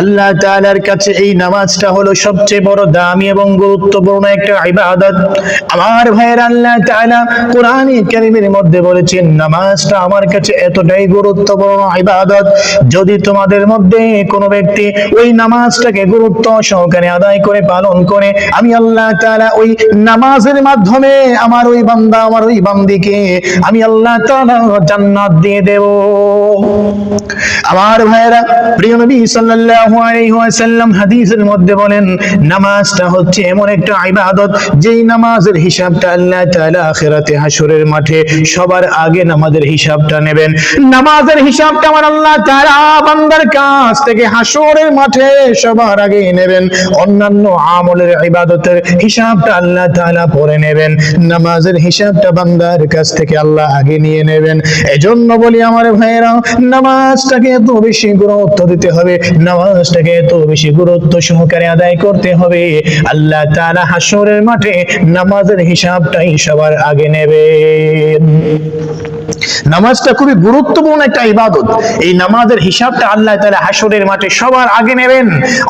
আল্লাহ তাআলার কাছে এই নামাজটা হলো সবচেয়ে বড় দামি এবং গুরুত্বপূর্ণ একটা ইবাদত। আমার ভাইয়ের আল্লাহ তাআলা কোরআনে কারীমের মধ্যে বলেছেন, নামাজটা আমার কাছে এতটাই গুরুত্বপূর্ণ ইবাদত যদি তোমাদের মধ্যে কোনো ব্যক্তি ওই নামাজটাকে গুরুত্ব সহকারে আদায় করে, পালন করে, আমি আল্লাহ তাআলা ওই নামাজের মাধ্যমে আমার ওই বান্দা, আমার ওই বান্দিকে আমি আল্লাহ তাআলা জান্নাত দিয়ে দেব। আমার ভাইয়েরা, প্রিয় নবী সাল্লাল্লাহু ওয়াসাল্লাম হাদিসের মধ্যে বলেন, নামাজটা হচ্ছে এমন একটা ইবাদত, যেই নামাজের হিসাবটা আল্লাহ তাআলা আখিরাতে হাসরের মাঠে সবার আগে নামাজের হিসাবটা নেবেন। নামাজের হিসাবটা আমার আল্লাহ তাআলা বান্দার কাছ থেকে হাসরের মাঠে সবার আগে নেবেন। অন্যান্য আমলের ইবাদতের হিসাবটা আল্লাহ তাআলা পরে নেবেন। নামাজের হিসাবটা বান্দার কাছ থেকে আল্লাহ আগে নিয়ে নেবেন। এজন্য বলি আমার ভাইয়েরা, নামাজটাকে এত বেশি গুরুত্ব দিতে হবে। নামাজটাকে এত বেশি গুরুত্ব সহকারে আদায় করতে হবে। আল্লাহ তাআলা হাসরের মাঠে নামাজের হিসাবটাই সবার আগে নেবেন। নামাজটা খুবই গুরুত্বপূর্ণ একটা ইবাদত। এই নামাজের হিসাবটা আল্লাহ তাআলা হাসরের মাঠে সবার আগে নেবেন।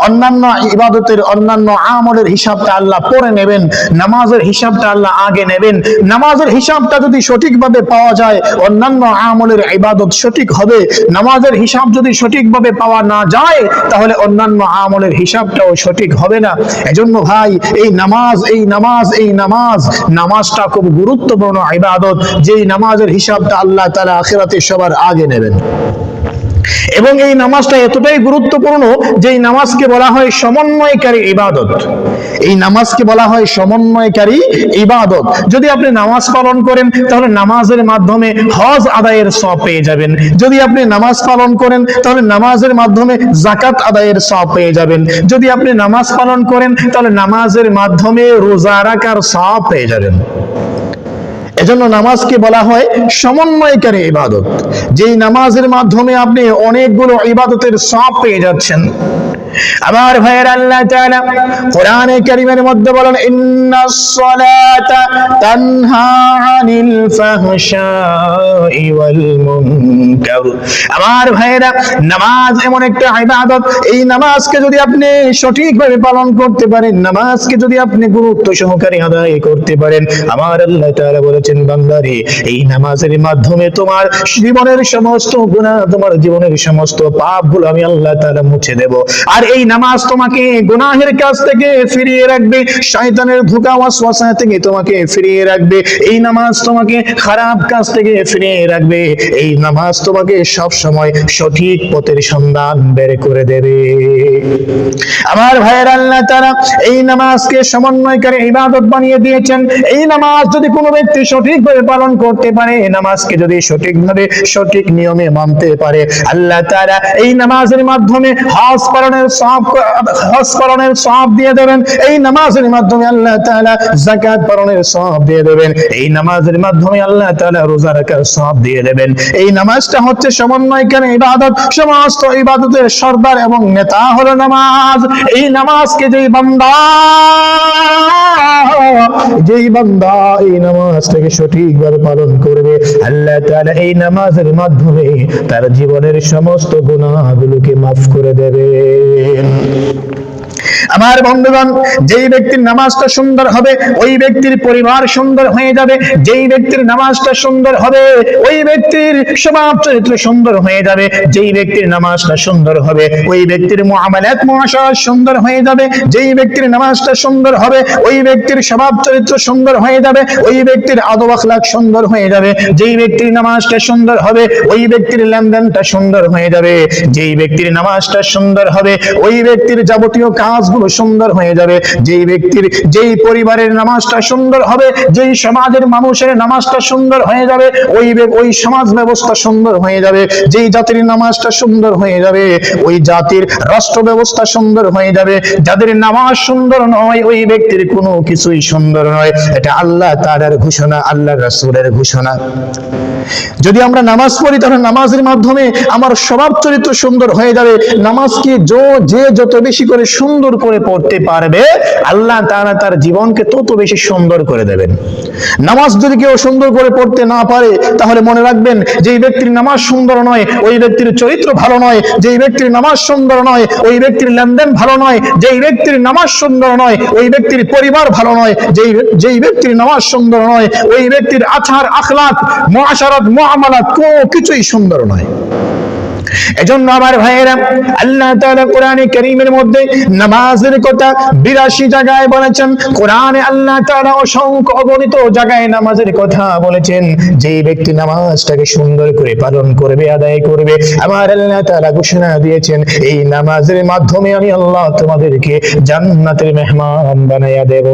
অন্যান্য ইবাদতের অন্যান্য আমলের হিসাবটা আল্লাহ পরে নেবেন। নামাজের হিসাবটা আল্লাহ আগে নেবেন। নামাজের হিসাবটা যদি সঠিকভাবে পাওয়া যায়, অন্যান্য আমলের ইবাদত সঠিক হবে। নামাজের হিসাব যদি সঠিকভাবে পাওয়া না যায়, তাহলে অন্যান্য আমলের হিসাবটাও সঠিক হবে না। এজন্য ভাই, এই নামাজ এই নামাজ এই নামাজ, নামাজটা খুব গুরুত্বপূর্ণ ইবাদত। যেই নামাজের হিসাবটা আল্লাহ তাআলা আখিরাতে সবার আগে নেবেন। এবং এই নামাজটা এতটাই গুরুত্বপূর্ণ যে এই নামাজকে বলা হয় সমন্বয়কারী ইবাদত। এই নামাজকে বলা হয় সমন্বয়কারী ইবাদত। যদি আপনি নামাজ পালন করেন, তাহলে নামাজের মাধ্যমে হজ আদায়ের সব পেয়ে যাবেন। যদি আপনি নামাজ পালন করেন, তাহলে নামাজের মাধ্যমে জাকাত আদায়ের সব পেয়ে যাবেন। যদি আপনি নামাজ পালন করেন, তাহলে নামাজের মাধ্যমে রোজা রাখার সব পেয়ে যাবেন। এজন্য নামাজকে বলা হয় সমন্বয়কারী ইবাদত। যেই নামাজের মাধ্যমে আপনি অনেকগুলো ইবাদতের সব পেয়ে যাচ্ছেন। আমার ভাইয়ের আল্লাহ তাআলা কোরআনে কারীমের মধ্যে বলেন ইন্নাস সালাতা তানহা আনিল ফাহশাই ওয়াল মুনকার। আমার ভাইয়েরা, নামাজ এমন একটা ইবাদত, এই নামাজকে যদি আপনি সঠিকভাবে পালন করতে পারেন, নামাজকে যদি আপনি গুরুত্ব সহকারে আদায় করতে পারেন, আমার আল্লাহ তাআলা বলেছেন বান্দারে, এই নামাজের মাধ্যমে তোমার জীবনের সমস্ত গুনাহ, তোমার জীবনের সমস্ত পাপগুলো আমি আল্লাহ তাআলা মুছে দেব। আর এই নামাজ তোমাকে গুনাহের কাছ থেকে ফিরিয়ে রাখবে, শয়তানের ধোঁকা ওয়াসওয়াসা থেকে তোমাকে ফিরিয়ে রাখবে, এই নামাজ তোমাকে খারাপ কাজ থেকে ফিরিয়ে রাখবে, এই নামাজ তোমাকে সব সময় সঠিক পথের সন্ধান বের করে দেবে। আমার ভাইয়ের, আল্লাহ তারা এই নামাজকে সমন্বয়কারী ইবাদত বানিয়ে দিয়েছেন। এই নামাজ যদি কোনো ব্যক্তি সঠিকভাবে পালন করতে পারে নামাজকে যদি সঠিকভাবে সঠিক নিয়মে মানতে পারে, আল্লাহ তারা এই নামাজের মাধ্যমে হজ পালনের সব হজ পালনের সব দিয়ে দেবেন, এই নামাজের মাধ্যমে আল্লাহ তাআলা যাকাত পালনের সব দিয়ে দেবেন, এই নামাজের মাধ্যমে আল্লাহ তাআলা রোজা রাখার সব দিয়ে দেবেন। এই নামাজটা হচ্ছে সমন্বয়কারী ইবাদত? সমস্ত ইবাদতের সর্দার এবং নেতা হলো নামাজ। এই নামাজকে যেই বান্দা যেই বান্দা এই নামাজটাকে সঠিকভাবে পালন করবে। আল্লাহ তাআলা এই নামাজের মাধ্যমে তার জীবনের সমস্ত গুনাহগুলোকে মাফ করে দেবেন আমার বন্ধুগণ, যেই ব্যক্তির নামাজটা সুন্দর হবে, ওই ব্যক্তির পরিবার সুন্দর হয়ে যাবে। যেই ব্যক্তির নামাজটা সুন্দর হবে, ওই ব্যক্তির স্বভাব চরিত্র সুন্দর হয়ে যাবে। যেই ব্যক্তির নামাজটা সুন্দর হবে, ওই ব্যক্তির মুআমালাত মুআশারা সুন্দর হয়ে যাবে। যেই ব্যক্তির নামাজটা সুন্দর হবে, ওই ব্যক্তির স্বভাব চরিত্র সুন্দর হয়ে যাবে। ওই ব্যক্তির আদব আখলাক সুন্দর হয়ে যাবে। যেই ব্যক্তির নামাজটা সুন্দর হবে, ওই ব্যক্তির লেনদেনটা সুন্দর হয়ে যাবে। যেই ব্যক্তির নামাজটা সুন্দর হবে, ওই ব্যক্তির যাবতীয় কাজগুলো সুন্দর হয়ে যাবে। যেই ব্যক্তির, যেই পরিবারের নামাজটা সুন্দর হবে, যেই সমাজের মানুষের নামাজটা সুন্দর হয়ে যাবে, ওই ওই সমাজ ব্যবস্থা সুন্দর হয়ে যাবে। যেই জাতির নামাজটা সুন্দর হয়ে যাবে, ওই জাতির রাষ্ট্র ব্যবস্থা সুন্দর হয়ে যাবে। যাদের নামাজ সুন্দর নয়, ওই ব্যক্তির কোনো কিছুই সুন্দর নয়। এটা আল্লাহ তাআলার ঘোষণা আল্লাহ রাসূলের ঘোষণা। যদি আমরা নামাজ পড়ি, তাহলে নামাজের মাধ্যমে আমার স্বভাব চরিত্র সুন্দর হয়ে যাবে। নামাজকে যো যে যত বেশি করে সুন্দর করে পড়তে পারবে, আল্লাহ তাআলা তার জীবনকে তত বেশি সুন্দর করে দেবেন। নামাজ যদি কেউ সুন্দর করে পড়তে না পারে, তাহলে মনে রাখবেন যেই ব্যক্তির নামাজ সুন্দর নয়, ওই ব্যক্তির চরিত্র ভালো নয় যেই ব্যক্তির নামাজ সুন্দর নয়, ওই ব্যক্তির লেনদেন ভালো নয় যেই ব্যক্তির নামাজ সুন্দর নয়, ওই ব্যক্তির পরিবার ভালো নয় যেই যেই ব্যক্তির নামাজ সুন্দর নয়, ওই ব্যক্তির আচার আখলাক মুআশারাত মুআমালাত কোনো কিছুই সুন্দর নয়। এজন্য আমার ভাইয়েরা, আল্লাহ তাআলা কোরআনে কারীমের মধ্যে নামাজের কথা 82 জায়গায় বলেছেন, কোরআনে আল্লাহ তাআলা অসংখ্য অগণিত জায়গায় নামাজের কথা বলেছেন। যে ব্যক্তি নামাজটাকে সুন্দর করে পালন করবে, আদায় করবে, আমার আল্লাহ তাআলা ঘোষণা দিয়েছেন, এই নামাজের মাধ্যমে আমি আল্লাহ তোমাদেরকে জান্নাতের মেহমান বানাইয়া দেব।